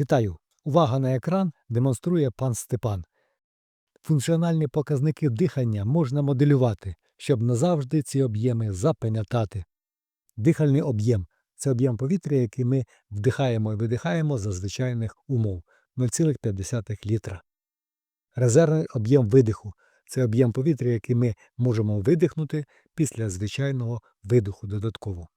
Вітаю! Увага на екран демонструє пан Степан. Функціональні показники дихання можна моделювати, щоб назавжди ці об'єми запам'ятати. Дихальний об'єм це об'єм повітря, який ми вдихаємо і видихаємо за звичайних умов 0,5 літра. Резервний об'єм видиху це об'єм повітря, який ми можемо видихнути після звичайного видиху додатково.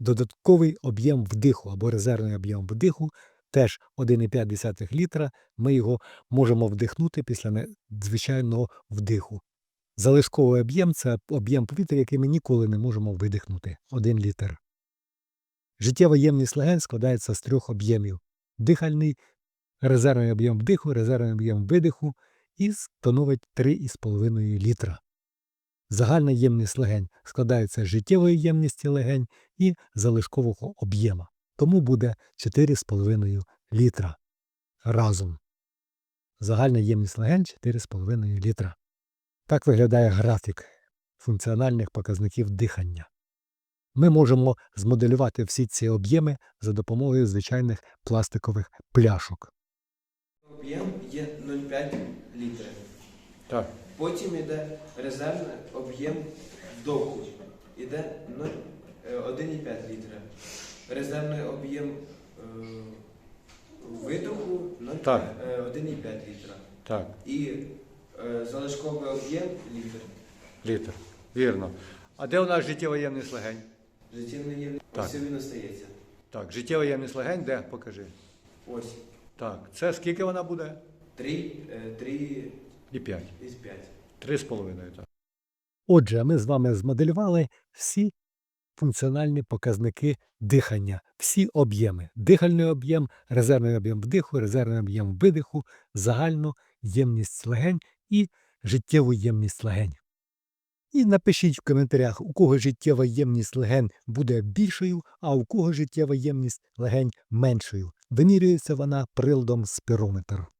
Додатковий об'єм вдиху або резервний об'єм вдиху теж 1,5 літра. Ми його можемо вдихнути після звичайного вдиху. Залишковий об'єм це об'єм повітря, який ми ніколи не можемо видихнути 1 літр. Життєва ємність легень складається з трьох об'ємів: дихальний, резервний об'єм вдиху, резервний об'єм видиху і становить 3,5 літра. Загальна ємність легень складається з життєвої ємності легень і залишкового об'єма. Тому буде 4,5 літра разом. Загальна ємність легень 4,5 літра. Так виглядає графік функціональних показників дихання. Ми можемо змоделювати всі ці об'єми за допомогою звичайних пластикових пляшок. Об'єм є 0,5 літри. Так. Потім йде резервний об'єм вдоху. Іде 0, е, 1,5 літра. Резервний об'єм е, видоху 0, е, 1,5 літра. Так, І е, залишковий об'єм літр. літр. Вірно. А де у нас життєва ємність легень? Життєвний є Так. ось він остається. Так, життєва ємність легень, де? Покажи. Ось. Так, це скільки вона буде? 3, 3 І 5. із 5. Три з половиною. Так. Отже, ми з вами змоделювали всі функціональні показники дихання, всі об'єми. Дихальний об'єм, резервний об'єм вдиху, резервний об'єм видиху, загальну ємність легень і життєву ємність легень. І напишіть в коментарях, у кого життєва ємність легень буде більшою, а у кого життєва ємність легень меншою. Вимірюється вона приладом спірометр.